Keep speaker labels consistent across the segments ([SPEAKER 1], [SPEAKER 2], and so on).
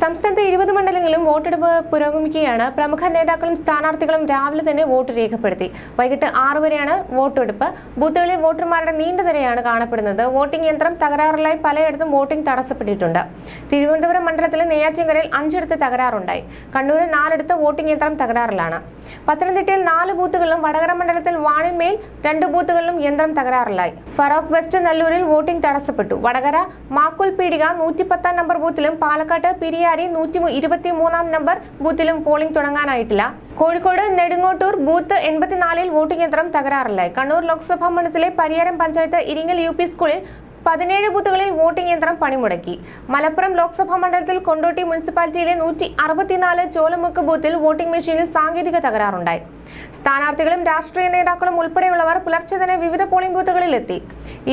[SPEAKER 1] സംസ്ഥാനത്തെ ഇരുപത് മണ്ഡലങ്ങളിലും വോട്ടെടുപ്പ് പുരോഗമിക്കുകയാണ്. പ്രമുഖ നേതാക്കളും സ്ഥാനാർത്ഥികളും രാവിലെ തന്നെ വോട്ട് രേഖപ്പെടുത്തി. വൈകിട്ട് ആറ് വരെയാണ് വോട്ടെടുപ്പ്. ബൂത്തുകളിൽ വോട്ടർമാരുടെ നീണ്ട നിരയാണ് കാണപ്പെടുന്നത്. വോട്ടിംഗ് യന്ത്രം തകരാറിലായി പലയിടത്തും വോട്ടിംഗ് തടസ്സപ്പെട്ടിട്ടുണ്ട്. തിരുവനന്തപുരം മണ്ഡലത്തിലെ നെയ്യാറ്റിങ്കരയിൽ അഞ്ചിടത്ത് തകരാറുണ്ടായി. കണ്ണൂരിൽ നാലിടത്ത് വോട്ടിംഗ് യന്ത്രം തകരാറിലാണ്. പത്തനംതിട്ടയിൽ നാല് ബൂത്തുകളിലും വടകര മണ്ഡലത്തിൽ വാണിമേൽ രണ്ട് ബൂത്തുകളിലും യന്ത്രം തകരാറിലായി. ഫറോക്ക് വെസ്റ്റ് നല്ലൂരിൽ വോട്ടിംഗ് തടസ്സപ്പെട്ടു. വടകര മാക്കുൽ പീടിക നൂറ്റിപ്പത്താം നമ്പർ ബൂത്തിലും പാലക്കാട്ട് പിരിയാരി നൂറ്റി ഇരുപത്തി മൂന്നാം നമ്പർ ബൂത്തിലും പോളിംഗ് തുടങ്ങാനായിട്ടില്ല. കോഴിക്കോട് നെടുങ്ങോട്ടൂർ ബൂത്ത് എൺപത്തിനാലിൽ വോട്ടിംഗ് യന്ത്രം തകരാറിലായി. കണ്ണൂർ ലോക്സഭാ മണ്ഡലത്തിലെ പരിയാരം പഞ്ചായത്ത് ഇരിങ്ങൽ യു സ്കൂളിൽ പതിനേഴ് ബൂത്തുകളിൽ വോട്ടിംഗ് യന്ത്രം പണിമുടക്കി. മലപ്പുറം ലോക്സഭാ മണ്ഡലത്തിൽ കൊണ്ടോട്ടി മുനിസിപ്പാലിറ്റിയിലെ നൂറ്റി അറുപത്തിനാല് ചോലമുക്ക് ബൂത്തിൽ വോട്ടിംഗ് മെഷീനിൽ സാങ്കേതിക തകരാറുണ്ടായി. സ്ഥാനാർത്ഥികളും രാഷ്ട്രീയ നേതാക്കളും ഉൾപ്പെടെയുള്ളവർ പുലർച്ചെ തന്നെ വിവിധ പോളിംഗ് ബൂത്തുകളിൽ എത്തി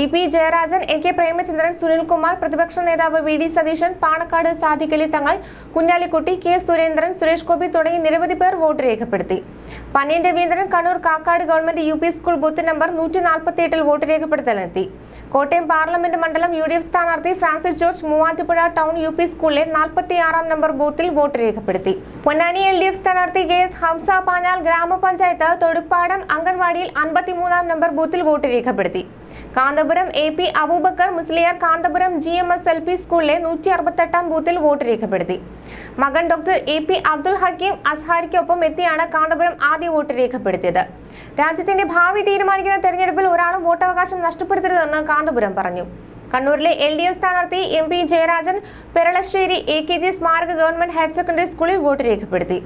[SPEAKER 1] E P Jayarajan A K Premachandran Sunilkumar പ്രതിപക്ഷ നേതാവ് V D Satheesan Panakkad Sadiqali Thangal Kunhalikutty K Surendran Suresh Gopi തുടങ്ങി നിരവധി പേർ വോട്ട് രേഖപ്പെടുത്തി. Pannian Raveendran Kannur Kakkad government U school booth number നൂറ്റി നാൽപ്പത്തി എട്ടിൽ വോട്ട് രേഖപ്പെടുത്തലെത്തി കോട്ടയം പാർലമെന്റ് മണ്ഡലം യു ഡി എഫ് സ്ഥാനാർത്ഥി Francis George Muvattupuzha town U P സ്കൂളിലെ നാൽപ്പത്തിയാറാം നമ്പർ ബൂത്തിൽ വോട്ട് രേഖപ്പെടുത്തി. പൊന്നാനി എൽ ഡി എഫ് സ്ഥാനാർത്ഥി കെ എസ് ഹംസ പാഞ്ഞാൽ ഗ്രാമപഞ്ചായത്ത് തൊടുപ്പാടം അംഗൻവാടിയിൽ അൻപത്തിമൂന്നാം നമ്പർ ബൂത്തിൽ വോട്ട് രേഖപ്പെടുത്തി. Kanthapuram A P Abubakar Musliyar Kanthapuram G M S L P സ്കൂളിലെ നൂറ്റി അറുപത്തെട്ടാം ബൂത്തിൽ വോട്ട് രേഖപ്പെടുത്തി. മകൻ doctor A P Abdul Hakeem അസ്ഹാരിക്കൊപ്പം എത്തിയാണ് കാന്തപുരം ആദ്യ വോട്ട് രേഖപ്പെടുത്തിയത്. രാജ്യത്തിന്റെ ഭാവി തീരുമാനിക്കുന്ന തെരഞ്ഞെടുപ്പിൽ ഒരാളും വോട്ടവകാശം നഷ്ടപ്പെടുത്തരുതെന്ന് കാന്തപുരം പറഞ്ഞു. കണ്ണൂരിലെ എൽ ഡി എഫ് സ്ഥാനാർത്ഥി M P Jayarajan Peralassery A K G സ്മാരക ഗവൺമെന്റ് ഹയർ സെക്കൻഡറി സ്കൂളിൽ വോട്ട് രേഖപ്പെടുത്തി.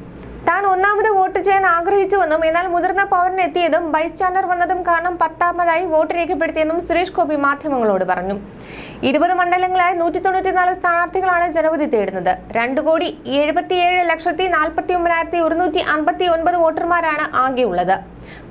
[SPEAKER 1] താൻ ഒന്നാമത് വോട്ട് ചെയ്യാൻ ആഗ്രഹിച്ചുവെന്നും എന്നാൽ മുതിർന്ന പൗരൻ എത്തിയതും വൈസ് ചാൻസലർ വന്നതും കാരണം പത്താമതായി വോട്ട് രേഖപ്പെടുത്തിയെന്നും സുരേഷ് ഗോപി മാധ്യമങ്ങളോട് പറഞ്ഞു. ഇരുപത് മണ്ഡലങ്ങളായി നൂറ്റി തൊണ്ണൂറ്റിനാല് സ്ഥാനാർത്ഥികളാണ് ജനവിധി തേടുന്നത്. രണ്ട് കോടി എഴുപത്തിയേഴ് ലക്ഷത്തി നാൽപ്പത്തി ഒമ്പതിനായിരത്തി ഒരുന്നൂറ്റി അൻപത്തി ഒൻപത് വോട്ടർമാരാണ് ആകെയുള്ളത്.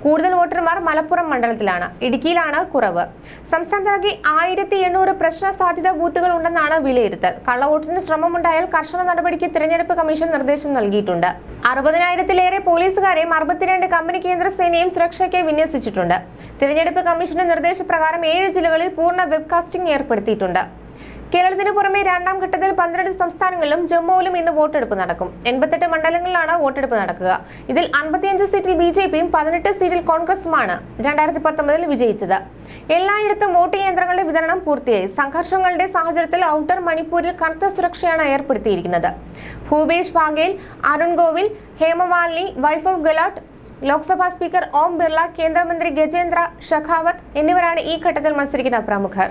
[SPEAKER 1] കൂടുതൽ വോട്ടർമാർ മലപ്പുറം മണ്ഡലത്തിലാണ്. ഇടുക്കിയിലാണ് കുറവ്. സംസ്ഥാനത്താകെ ആയിരത്തി എണ്ണൂറ് പ്രശ്ന സാധ്യത ബൂത്തുകൾ ഉണ്ടെന്നാണ് വിലയിരുത്തൽ. കള്ളവോട്ടിന് ശ്രമമുണ്ടായാൽ കർശന നടപടിക്ക് തിരഞ്ഞെടുപ്പ് കമ്മീഷൻ നിർദ്ദേശം നൽകിയിട്ടുണ്ട്. അറുപതിനായിരത്തിലേറെ പോലീസുകാരെയും അറുപത്തിരണ്ട് കമ്പനി കേന്ദ്ര സേനയും സുരക്ഷയ്ക്ക് വിന്യസിച്ചിട്ടുണ്ട്. തിരഞ്ഞെടുപ്പ് കമ്മീഷന്റെ നിർദ്ദേശപ്രകാരം ഏഴ് ജില്ലകളിൽ പൂർണ വെബ്കാസ്റ്റിംഗ് ഏർപ്പെടുത്തിയിട്ടുണ്ട്. കേരളത്തിന് പുറമെ രണ്ടാം ഘട്ടത്തിൽ പന്ത്രണ്ട് സംസ്ഥാനങ്ങളിലും ജമ്മുവിലും ഇന്ന് വോട്ടെടുപ്പ് നടക്കും. എൺപത്തെട്ട് മണ്ഡലങ്ങളിലാണ് വോട്ടെടുപ്പ് നടക്കുക. ഇതിൽ അൻപത്തിയഞ്ച് സീറ്റിൽ ബി ജെ പിയും പതിനെട്ട് സീറ്റിൽ കോൺഗ്രസുമാണ് രണ്ടായിരത്തി പത്തൊമ്പതിൽ വിജയിച്ചത്. എല്ലായിടത്തും വോട്ടിംഗ് യന്ത്രങ്ങളുടെ വിതരണം പൂർത്തിയായി. സംഘർഷങ്ങളുടെ സാഹചര്യത്തിൽ ഔട്ടർ മണിപ്പൂരിൽ കനത്ത സുരക്ഷയാണ് ഏർപ്പെടുത്തിയിരിക്കുന്നത്. ഭൂപേഷ് ബാഗേൽ അരുൺ ഗോവിൽ ഹേമമാലിനി വൈഭവ് ഗലാട്ട് ലോക്സഭാ സ്പീക്കർ ഓം ബിർള കേന്ദ്രമന്ത്രി ഗജേന്ദ്ര ഷെഖാവത്ത് എന്നിവരാണ് ഈ ഘട്ടത്തിൽ മത്സരിക്കുന്ന പ്രമുഖർ.